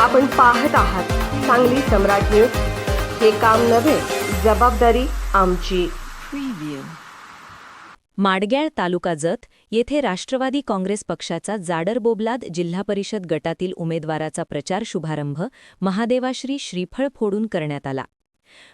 आपण पाहत आहात सांगली सम्राट न्यूज. हे काम नव्हे जबाबदारी आमची. माडग्याळ तालुका जत येथे राष्ट्रवादी काँग्रेस पक्षाचा जाडर बोबलाद जिल्हा परिषद गटातील उमेदवाराचा प्रचार शुभारंभ महादेवाश्री श्रीफळ फोडून करण्यात आला.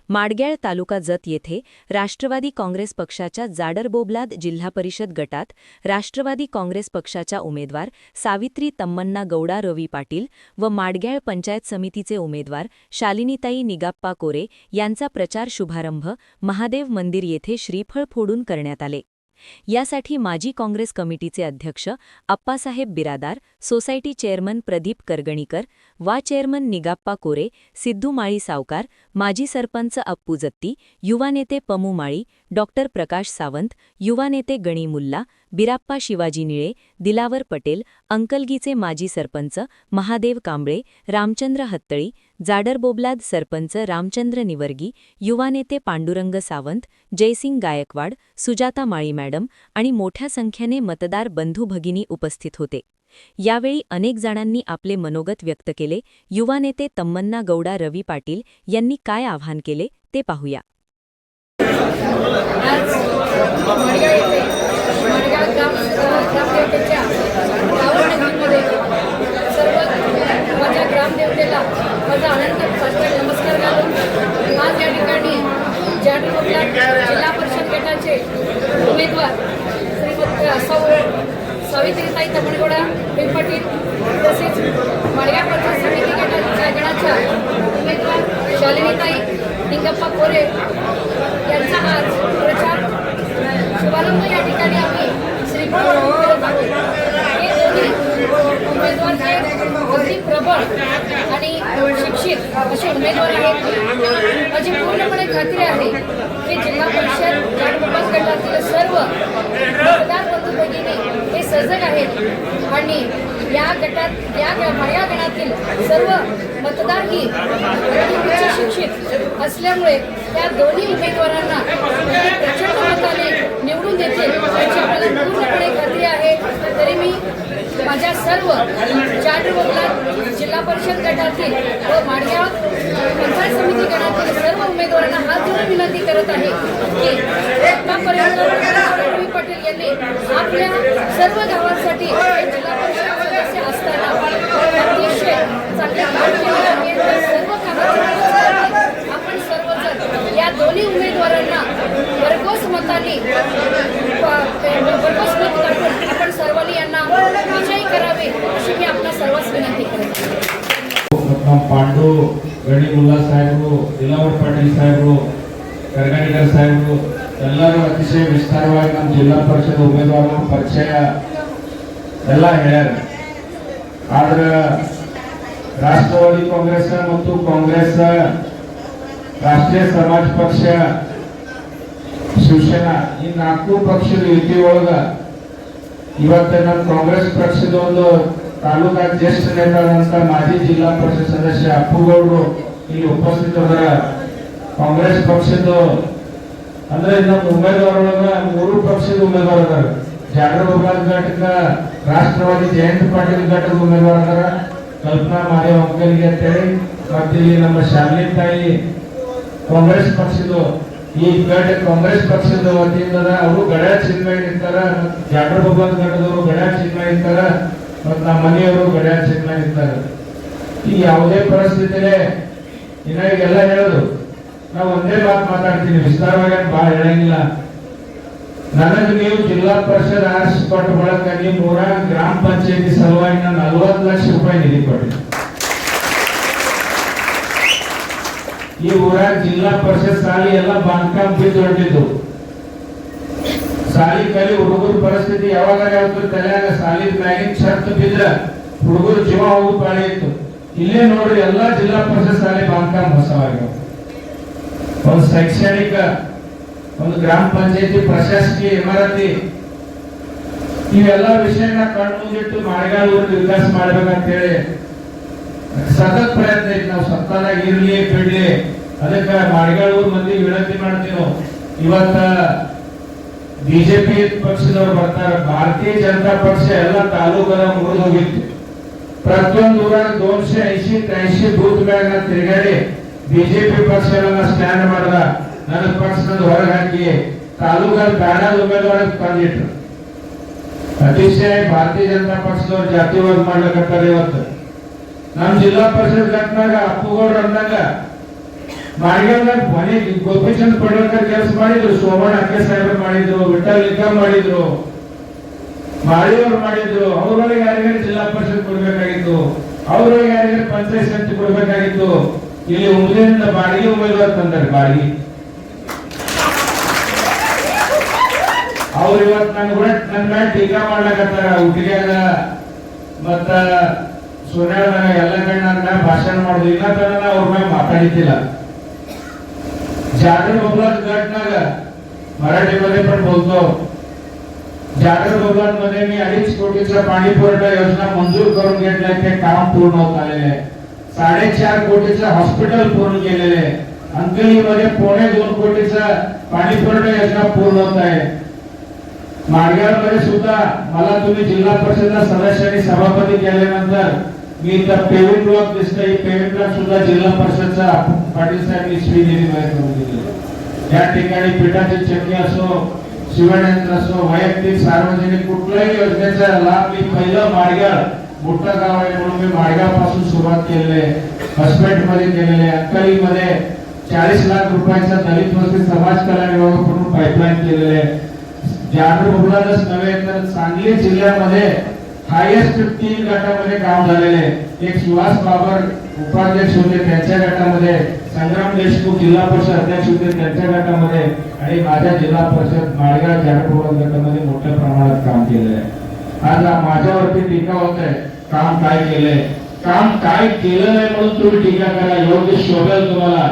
माडग्याळ तालुका जत येथे राष्ट्रवादी काँग्रेस पक्षाच्या जाडरबोबलाद जिल्हा परिषद गटात राष्ट्रवादी काँग्रेस पक्षाच्या उमेदवार सावित्री तम्मन्ना गौडा रवी पाटील व माडग्याळ पंचायत समितीचे उमेदवार शालिनीताई निगाप्पा कोरे यांचा प्रचार शुभारंभ महादेव मंदिर येथे श्रीफळ फोडून करण्यात आले. यासाठी माजी काँग्रेस कमिटीचे अध्यक्ष अप्पासाहेब बिरादार सोसायटी चेअरमन प्रदीप करगणीकर वा चेअरमन निगाप्पा कोरे सिद्धू माळी सावकार माजी सरपंच अप्पू जत्ती युवा नेते पमू माळी डॉक्टर प्रकाश सावंत युवा नेते गणी मुल्ला बिराप्पा शिवाजी निळे दिलावर पटेल अंकलगीचे माजी सरपंच महादेव कांबळे रामचंद्र हत्तळी जाडरबोबलाद सरपंच रामचंद्र निवर्गी युवा नेते पांडुरंग सावंत जयसिंग गायकवाड सुजाता माळी मॅडम आणि मोठ्या संख्येने मतदार बंधू भगिनी उपस्थित होते. यावेळी अनेक जणांनी आपले मनोगत व्यक्त केले. युवा नेते तम्मन्ना गौडा रवी पाटील यांनी काय आवाहन केले ते पाहूया. आज मडगाव येथे मडगाव ग्राम ग्रामदेवतेच्या गावनगरीमध्ये सर्व माझ्या ग्रामदेवतेला माझा अनंत साष्टांग नमस्कार घालून आज या ठिकाणी जाडूरला जिल्हा परिषद गटाचे उमेदवार श्रीमती सौ सावित्रीताई तमणगोडा पाटील तसेच मडगाव पंचायत समिती गटाच्या गणाच्या उमेदवार शालिनीताई निंगप्पा कोरे यांचा आज प्रचार शुभारंभ या ठिकाणी आम्ही श्रीफळ करत आहोत हे दोन्ही उमेदवार जे अगदी प्रबळ आणि शिक्षित असे उमेदवार आहेत. माझी पूर्णपणे खात्री आहे की जिल्हा परिषद जाटबाबा गटातील सर्व मतदार बंधू भगिनी हे सजग आहेत आणि या गटात या माझ्या या गणातील सर्व मतदारही शिक्षित असल्यामुळे त्या दोन्ही उमेदवारांना म्हणजे प्रचंड मताने निवडून देतील याची आपल्याला पूर्णपणे खात्री आहे. तरी मी माझ्या सर्व चाटबोगला जिल्हा परिषद गटातील व माडगाव पंचायत समिती गटातील सर्व उमेदवारांना हात धरून विनंती करत आहे की आतापर्यंत यांनी आपल्या सर्व गावांसाठी जिल्हा परिषद सदस्य असताना अतिशय चांगले काम केले सर्वजण या दोन्ही उमेदवारांना भरघोस मतांनी प- भरघोस मत काढून आपण सर्वांनी यांना विजयी करावे अशी मी आपल्या सर्वांस विनंती करत आहे ನಮ್ಮ ಪಾಂಡು ಗಣಿ ಮುಲ್ಲಾ ಸಾಹೇಬರು ದಿಲಾವರ್ ಪಾಟೀಲ್ ಸಾಹೇಬರು ಕರ್ಗಾಣಿಕರ್ ಸಾಹೇಬರು ಎಲ್ಲರೂ ಅತಿಶಯ ವಿಸ್ತಾರವಾಗಿ ನಮ್ಮ ಜಿಲ್ಲಾ ಪರಿಷತ್ ಉಮೇದುವಾರರ ಪರಿಚಯ ಎಲ್ಲ ಹೇಳ್ಯಾರ ಆದ್ರೆ ರಾಷ್ಟ್ರವಾದಿ ಕಾಂಗ್ರೆಸ್ ಮತ್ತು ಕಾಂಗ್ರೆಸ್ ರಾಷ್ಟ್ರೀಯ ಸಮಾಜ ಪಕ್ಷ ಶಿವಸೇನಾ, ಈ ನಾಲ್ಕು ಪಕ್ಷದ ಯುತಿ ಒಳಗ ಇವತ್ತು ನಮ್ಮ ಕಾಂಗ್ರೆಸ್ ಪಕ್ಷದ ಒಂದು ತಾಲೂಕಾ ಜ್ಯೇಷ್ಠ ನೇತಾದಂತ ಮಾಜಿ ಜಿಲ್ಲಾ ಪರಿಷತ್ ಸದಸ್ಯ ಅಪ್ಪುಗೌಡರು ಇಲ್ಲಿ ಉಪಸ್ಥಿತರಾದ ಕಾಂಗ್ರೆಸ್ ಪಕ್ಷದ ಅಂದ್ರೆ ನಮ್ಮ ಉಮೇದುವಾರೊಳಗ ಮೂರು ಪಕ್ಷದ ಉಮೇದುವಾರ ಅದಾರ ಜಾಗರ ಗೋಪಾಲ್ ಘಟಕ, ರಾಷ್ಟ್ರವಾದಿ ಜಯಂತ ಪಾಟೀಲ್ ಘಟಕದ ಉಮೇದುವಾರ ಅದಾರ ಕಲ್ಪನಾ ಮಾದೇವ್ ಅಂಕಲ್ಗೆ ಅಂತೇಳಿ ಮತ್ತೆ ಇಲ್ಲಿ ನಮ್ಮ ಶಾಲಿನಿ ತಾಯಿ ಕಾಂಗ್ರೆಸ್ ಪಕ್ಷದ ಈ ಗಡ ಕಾಂಗ್ರೆಸ್ ಪಕ್ಷದ ವತಿಯಿಂದ ಅವರು ಗಡ್ಯ ಚಿನ್ಮಯ ನಿಂತಾರ ಜಾಗರ ಭಗವಾನ್ ಗಡದವರು ಗಡ್ಯ ಚಿನ್ಮಯ ಇರ್ತಾರ, ಮತ್ತು ನಮ್ಮ ಮನೆಯವರು ಗಡ್ಯ ಚಿನ್ಮಯ ಇರ್ತಾರ. ಈ ಯಾವುದೇ ಪರಿಸ್ಥಿತಿಲೆ, ಇನ್ನ ಈಗೆಲ್ಲ ಹೇಳೋದು, ನಾವು ಒಂದೇ ಮಾತು ಮಾತಾಡ್ತೀನಿ, ವಿಸ್ತಾರವಾಗಿ ಭಾಳ ಹೇಳಂಗಿಲ್ಲ. ನನಗೆ ನೀವು ಜಿಲ್ಲಾ ಪರಿಷತ್ ಆರಿಸಿ ಕೊಟ್ಟ ಬಳಕ ನೀವು ಗ್ರಾಮ ಪಂಚಾಯತಿ ಸಲುವಾಗಿ ನಾನು ನಲ್ವತ್ತು ಲಕ್ಷ ರೂಪಾಯಿ ನಿಧಿ ಕೊಡಿ ಈ ಊರಾಗ ಜಿಲ್ಲಾ ಪರಿಷತ್ ಶಾಲೆ ಎಲ್ಲ ಬಾಂಧಕಾಮ್ ಬಿದ್ದು ಹೊರಟಿದ್ದು. ಶಾಲಿ ಕಲಿ ಹುಡುಗರ ಪರಿಸ್ಥಿತಿ ಯಾವಾಗ ಯಾವತ್ತು ತಲೆಯಾಗ ಶಾಲಿ ಮ್ಯಾಗಿನ ಛತ್ ಬಿದ್ರ ಹುಡುಗರು ಜೀವ ಹೋಗು ಪಾಳಿ ಇತ್ತು. ಇಲ್ಲೇ ನೋಡ್ರಿ ಎಲ್ಲಾ ಜಿಲ್ಲಾ ಪರಿಷತ್ ಶಾಲೆ ಬಾಂಧಕಾಮ್ ಹೊಸವಾಗಿವೆ. ಒಂದು ಶೈಕ್ಷಣಿಕ, ಒಂದು ಗ್ರಾಮ ಪಂಚಾಯತಿ ಪ್ರಶಾಸಕೀಯ ಇಮಾರತಿ, ಇವೆಲ್ಲ ವಿಷಯನ ಕಣ್ಮುಂದಿಟ್ಟು ಊರಿಗೆ ವಿಕಾಸ ಮಾಡ್ಬೇಕಂತ ಹೇಳಿ ಸತತ ಪ್ರಯತ್ನ ಐತಿ. ನಾವು ಸತ್ತಾದಾಗ ಇರ್ಲಿ, ಬಿಡ್ಲಿ. ಅದಕ್ಕೆ ಮಾಡಿಗಳೂರು ಮಂದಿ ವಿನಂತಿ ಮಾಡ್ತೀವಿ. ಇವತ್ತ ಬಿಜೆಪಿ ಪಕ್ಷದವ್ರು ಬರ್ತಾರೆ. ಭಾರತೀಯ ಜನತಾ ಪಕ್ಷ ಎಲ್ಲ ತಾಲೂಕದ ಮುರಿದು ಹೋಗಿತ್ತು. ಪ್ರತಿಯೊಂದು ಊರಾಗ ದೋನ್ಶೆ, ಐಶಿ ತ್ರೈಶಿ ಬೂತ್ ಮ್ಯಾಗ ತಿರುಗಾಡಿ ಬಿಜೆಪಿ ಪಕ್ಷ ಸ್ಟ್ಯಾಂಡ್ ಮಾಡ್ದ. ನನ್ನ ಪಕ್ಷದ ಹೊರಗೆ ಹಾಕಿ ತಾಲೂಕಲ್ಲಿ ಬ್ಯಾನರ್ ಉಮೇದುವಾರ ತಂದಿಟ್ರು. ಅತಿಶಯ, ಭಾರತೀಯ ಜನತಾ ಪಕ್ಷದವ್ರು ಜಾತಿವಾದ ಮಾಡ್ಲಿಕತ್ತಾರ ಇವತ್ತು. ನಮ್ ಜಿಲ್ಲಾ ಪರಿಷತ್ ಕಟ್ಟನಾಗ ಅಪ್ಪುಗೌಡ್ರು ಅಂದಾಗ ಮಾರ್ಗದಾಗ ಮನೆ ಗೋಪಿಚಂದ್ ಪಡ್ವಲ್ಕರ್ ಕೆಲಸ ಮಾಡಿದ್ರು, ಸೋಮಣ್ಣ ಅಕ್ಕೆ ಸಾಹೇಬರು ಮಾಡಿದ್ರು, ವಿಠಲ್ ಲಿಂಗ ಮಾಡಿದ್ರು ಮಾಡಿಯವರು ಮಾಡಿದ್ರು, ಅವ್ರೊಳಗೆ ಯಾರಿಗಾರು ಜಿಲ್ಲಾ ಪರಿಷತ್ ಕೊಡ್ಬೇಕಾಗಿತ್ತು, ಅವ್ರೊಳಗೆ ಯಾರಿಗಾರು ಪಂಚಾಯತ್ ಸಮಿತಿ ಕೊಡ್ಬೇಕಾಗಿತ್ತು, ಇಲ್ಲಿ ಉಮೇದಿಂದ ಬಾಡಿಗೆ ಉಮೇದುವಾರ ತಂದಾರೆ ಬಾಡಿಗೆ. ಅವ್ರು ಇವತ್ತು ನನ್ ಕೂಡ ನನ್ನ ಟೀಕಾ ಮಾಡ್ಲಕತ್ತಾರ ಹುಟ್ಟಿಗ್ಯಾಗ ಮತ್ತ ಸುನ್ಯಾದಾಗ ಎಲ್ಲ ಕಡೆ ನನ್ನ ಮ್ಯಾಗ ಭಾಷಣ ಮಾಡುದು ಇಲ್ಲ ತನ ಅವ್ರ ಮ್ಯಾಗ ಮಾತಾಡಿದ್ದಿಲ್ಲ जागर बबलात गटनाग मराठीमध्ये पण बोलतो जागर बबलात मध्ये मी अडीच कोटीचा पाणी पुरवठा योजना मंजूर करून घेतलाय ते काम पूर्ण होत आलेले आहे साडेचार कोटीचं हॉस्पिटल पूर्ण केलेले आहे अंकलीमध्ये पोणे दोन कोटीचा पाणी पुरवठा योजना पूर्ण होत आहे मार्गामध्ये सुद्धा मला तुम्ही जिल्हा परिषद आणि सभापती केल्यानंतर मी इथं पेमेंट ब्लॉक दिसतोय. पेमेंट ब्लॉक सुद्धा जिल्हा परिषदचा पाटील साहेब निश्चित निधी करून दिले या ठिकाणी पिठाची चटणी असो शिवणयंत्र असो वैयक्तिक सार्वजनिक कुठल्याही योजनेचा लाभ मी पहिलं माडगाव मोठं गाव आहे म्हणून मी मार्गापासून पासून सुरुवात केलेली आहे. हॉस्पिटल केलेले अक्कलीमध्ये मध्ये चाळीस लाख रुपयाचा दलित वस्ती समाज कल्याण विभाग म्हणून पाईपलाईन केलेले आहे. म्हणजे जागर बबलातच नव्हे तर सांगली जिल्ह्यामध्ये हायेस्ट तीन गटामध्ये काम झालेले एक सुहास बाबर उपाध्यक्ष होते त्यांच्या गटामध्ये संग्राम देशमुख जिल्हा परिषद अध्यक्ष होते त्यांच्या गटामध्ये आणि माझ्या जिल्हा परिषद माळगाव जागर गटामध्ये मोठ्या प्रमाणात काम केलं आहे. आज माझ्यावरती टीका होत आहे काम काय केलंय? काम काय केलं नाही म्हणून तुम्ही टीका करा योग्य शोभेल तुम्हाला.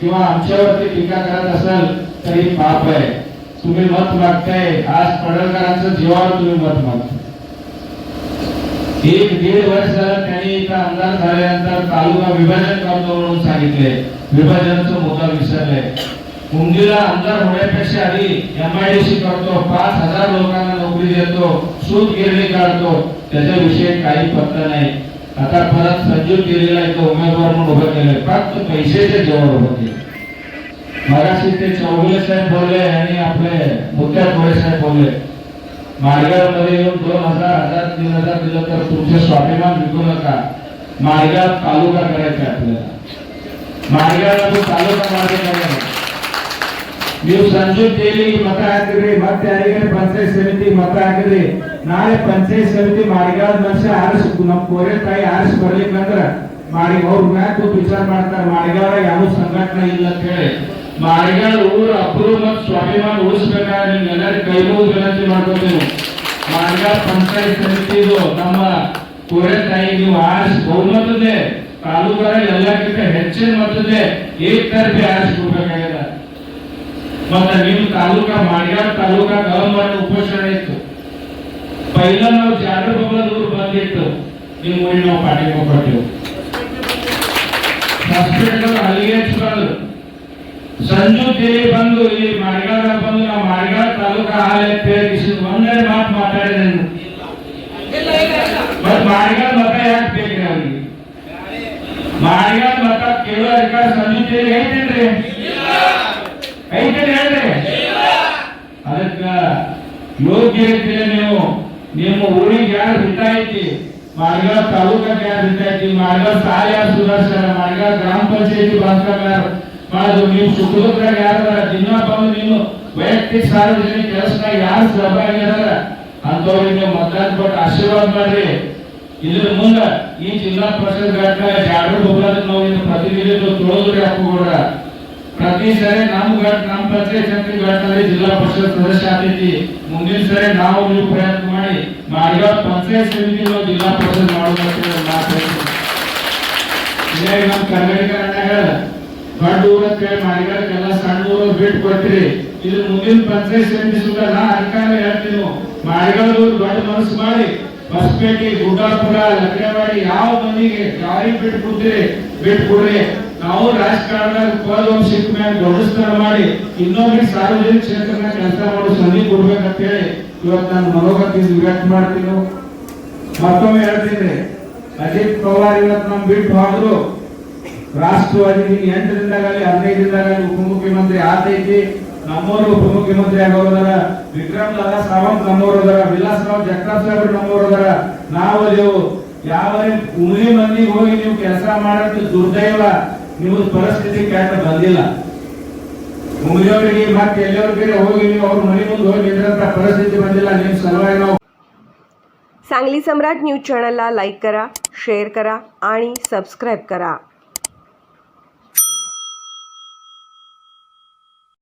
किंवा आमच्यावरती टीका करत असाल तरी पाप आहे. तुम्ही मत मागताय आज पडळकरांचं जीवावर तुम्ही मत मागताय. एक दीड वर्ष झालं त्यांनी इथं आमदार झाल्यानंतर तालुका विभाजन करतो म्हणून सांगितले. विभाजनाचा मुद्दा विसरले. मुंगीला आमदार होण्यापेक्षा आधी एमआयडीसी करतो पाच हजार लोकांना नोकरी देतो सूत गिरणी काढतो. त्याच्याविषयी काही पत्ता नाही. आता परत संजीव केलेला इथं उमेदवार म्हणून उभं केलंय. फक्त पैशाच्या जेवण उभं केलं मगाशी ते चौगुले साहेब बोलले आणि आपले मुख्य थोडे साहेब बोलले माळगाव मध्ये येऊन दोन हजार हजार तीन हजार दिलं तर तुमचे स्वाभिमान विकू नका माळगाव तालुका करायचा आपल्याला ಮಾರ್ಗಾಲ ತಾಲೂಕಾ ಮಾಡಬೇಕಾಗಿದೆ ನೀವು ಸಂಜೆ ತೇಲಿ ಮತ ಹಾಕಿದ್ರಿ ಮತ್ತೆ ಯಾರಿಗಾರ ಪಂಚಾಯತ್ ಸಮಿತಿ ಮತ ಹಾಕಿದ್ರಿ ನಾಳೆ ಪಂಚಾಯತ್ ಸಮಿತಿ ಮಾರ್ಗಾದ ಮನುಷ್ಯ ಆರಿಸ್ ನಮ್ ಕೋರೆ ತಾಯಿ ಆರಿಸ್ ಬರ್ಲಿಕ್ಕಂದ್ರ ಮಾಡಿ ಅವ್ರ ಮ್ಯಾಕ್ ಕೂತ್ ವಿಚಾರ ಮಾಡ್ತಾರ ಮಾರ್ಗಾವ ಯಾವ ಸಂಘಟನೆ ಇಲ್ಲ ಅಂತ ಹೇಳಿ ಮಾರ್ಗಾದ ಊರ ಅಬ್ರು ಮತ್ ಸ್ವಾಭಿಮಾನ ಉಳಿಸ್ಬೇಕಾದ್ರೆ ನಿಮ್ಗೆಲ್ಲರಿಗೂ ಕೈ ಮುಗಿದು ವಿನಂತಿ ಮಾಡ್ಕೊತೀವಿ ಮಾರ್ಗಾದ ಪಂಚಾಯತ್ ಸಮಿತಿದು ನಮ್ಮ ಕೋರೆ ತಾಯಿ ನೀವು ಆರಿಸ್ ಬಹುಮತದೆ ತಾಲೂಕಾರ ಎಲ್ಲಕ್ಕಿಂತ ಹೆಚ್ಚಿನ ಮತದೆ ಏಕತರ್ಫಿ ಆರಿಸ್ಕೊಡ್ಬೇಕಾಗಿದೆ. ಮತ್ತೆ ನಿಮ್ಮ ತಾಲೂಕಾ ಮಾಡ್ಯಾರ ತಾಲೂಕಾ ಗವರ್ನಮೆಂಟ್ ಉಪೋಷಣೆ ಇತ್ತು. ಪೈಲ ನಾವು ಜಾಗರ ಬಬ್ಬಲದೂರು ಬಂದಿತ್ತು. ನಿಮ್ಮ ಊರಿಗೆ ನಾವು ಪಾಠ ಕೊಟ್ಟೆವು ಹಾಸ್ಪಿಟಲ್ ಅಲ್ಲಿಗೆ ಹಚ್ಬಾರ್ದು ಸಂಜು ದೇವಿ ಬಂದು ಇಲ್ಲಿ ಮಡಿಗಾರ ಬಂದು ನಾವು ಮಡಿಗಾರ ತಾಲೂಕಾ ಹಾಲೆ ಅಂತ ಒಂದೇ ಮಾತು ಮಾತಾಡಿದೆ ಮತ್ ಮಾರ್ಗಾಡ ಮತ ಯಾಕೆ ಬೇಕ್ರಿ ಅವ್ರಿಗೆ? ಮಾರ್ಗಾಡ ಮತ ಕೇಳೋ ಅಧಿಕಾರ ಸಂಜು ದೇವಿ ಐತೇನ್ರಿ ಐತೇನ್ರಿ ಹೇಳ್ರಿ ಅದಕ್ಕ ಯೋಗ್ಯ ರೀತಿಯಲ್ಲಿ ನೀವು. ನಿಮ್ಮ ಊರಿಗೆ ಯಾರು ಹಿತ ಐತಿ? ಮಾರ್ಗ ತಾಲೂಕಾಗ ಯಾರು ಹಿತ ಐತಿ? ಮಾರ್ಗಾವ್ ಸಾಲ ಯಾರು ಸುಧಾರಿಸ್ಯಾರ? ಮಾರ್ಗ ಗ್ರಾಮ ಪಂಚಾಯತಿ ಬಾಂಧವ್ಯ ಯಾರು ಮಾಡೋದು ನೀವು ಕುಟುಂಬದಾಗ ಯಾರ ದಿನ ಬಂದು ನೀನು ವೈಯಕ್ತಿಕ ಸಾರ್ವಜನಿಕ ಕೆಲಸದಾಗ ಯಾರು ಸಹಭಾಗಿ ಅದಾರ ಅಂತವ್ರಿಗೆ ಮತದಾನ ಕೊಟ್ಟು ಆಶೀರ್ವಾದ ಮಾಡ್ರಿ. ಇದ್ರ ಮುಂದ ಈ ಜಿಲ್ಲಾ ಪರಿಷತ್ ಘಟಕ ಜಾಗೃತ ಹೋಗ್ಲಾದ ನಾವು ಇನ್ನು ಪ್ರತಿನಿಧಿಗಳು ತೊಳದ್ರಿ ಹಾಕೋಗ್ರ ಪ್ರತಿ ಸರಿ ನಮ್ಮ ಘಟ ನಮ್ಮ ಪಂಚಾಯತ್ ಸಮಿತಿ ಘಟಕದಲ್ಲಿ ಜಿಲ್ಲಾ ಪರಿಷತ್ ಸದಸ್ಯ ಆಗ್ತೈತಿ ಮುಂದಿನ ಸರಿ ನಾವು ನೀವು ಪ್ರಯತ್ನ ಮಾಡಿ ಮಾಡಿರೋ ಪಂಚಾಯತ್ ಸಮಿತಿ ನಾವು ಜಿಲ್ಲಾ ಪರಿಷತ್ ಮಾಡೋದಂತ ಹೇಳಿ ನಮ್ಮ ಕರ್ನಾಟಕ ದೊಡ್ಡ ಊರ ಕೇಳಿ ಮಾಡಿರೋಕ್ಕೆಲ್ಲ ಸಣ್ಣ ಊರು ಬಿಟ್ಟು ಕೊಟ್ಟಿರಿ ಇದು ಮುಂದಿನ ಪಂಚಾಯತ್ ಸಮಿತಿ ನಾ ಅಧಿಕಾರ ಹೇಳ್ತೀನಿ. ಮಾಡಿರೋದು ದೊಡ್ಡ ಮನಸ್ಸು ಮಾಡಿ. ಹೊಸಪೇಟೆ ಗುಡ್ಡಾಪುರ ಲಕ್ಕೇವಾಡಿ ಯಾವ ಮಂದಿಗೆ ಯಾರಿಗೆ ಬಿಟ್ಟು ಕೊಡ್ತೀರಿ ಬಿಟ್ಟು ಕೊಡ್ರಿ. ನಾವು ರಾಜಕಾರಣದಾಗ ಪದವಂಶ ಸಿಕ್ಕ ಮೇಲೆ ಮಾಡಿ ಇನ್ನೊಬ್ಬರಿಗೆ ಸಾರ್ವಜನಿಕ ಕ್ಷೇತ್ರದಾಗ ಕೆಲಸ ಮಾಡೋ ಸಂಧಿ ಕೊಡ್ಬೇಕಂತ ಹೇಳಿ ಇವತ್ತು ನಾನು ಮನೋಗತಿ ವ್ಯಕ್ತ ಮಾಡ್ತೀನಿ. ಮತ್ತೊಮ್ಮೆ ಹೇಳ್ತೀನಿ. ಅಜಿತ್ ಪವಾರ್ ಇವತ್ತು ನಮ್ ಬಿಟ್ಟು ಹೋದ್ರು ರಾಷ್ಟ್ರವಾದಿ ಎಂಟು ದಿನದಲ್ಲಿ ಹದಿನೈದು ದಿನದಲ್ಲಿ ಉಪಮುಖ್ಯಮಂತ್ರಿ ಆತೈತಿ ನಮ್ಮವರು ಉಪಮುಖ್ಯಮಂತ್ರಿ ಆಗೋದರ ವಿಕ್ರಮ್ ದಾದಾ ಸಾವಂತ್ ನಮ್ಮವರು ಅದರ ವಿಲಾಸ್ ರಾವ್ ಜಗತಾಪ್ ಸಾಹೇಬ್ರು ನಮ್ಮವರು ಅದರ ನಾವು ನೀವು ಯಾವ ಉಮಲಿ ಮಂದಿಗೆ ಹೋಗಿ ನೀವು ಕೆಲಸ ಮಾಡೋದು ದುರ್ದೈವ ನೀವು ಪರಿಸ್ಥಿತಿ ಕೆಟ್ಟ ಬಂದಿಲ್ಲ ಉಮಲಿಯವರಿಗೆ ಮತ್ತೆ ಎಲ್ಲರಿಗೂ ಹೋಗಿ ನೀವು ಅವ್ರ ಮನೆ ಮುಂದೆ ಹೋಗಿ ನಿಂದ್ರಂತ ಪರಿಸ್ಥಿತಿ ಬಂದಿಲ್ಲ ನಿಮ್ ಸಲುವಾಗಿ ನಾವು सांगली सम्राट न्यूज चॅनलला लाईक करा शेअर करा आणि सबस्क्राईब करा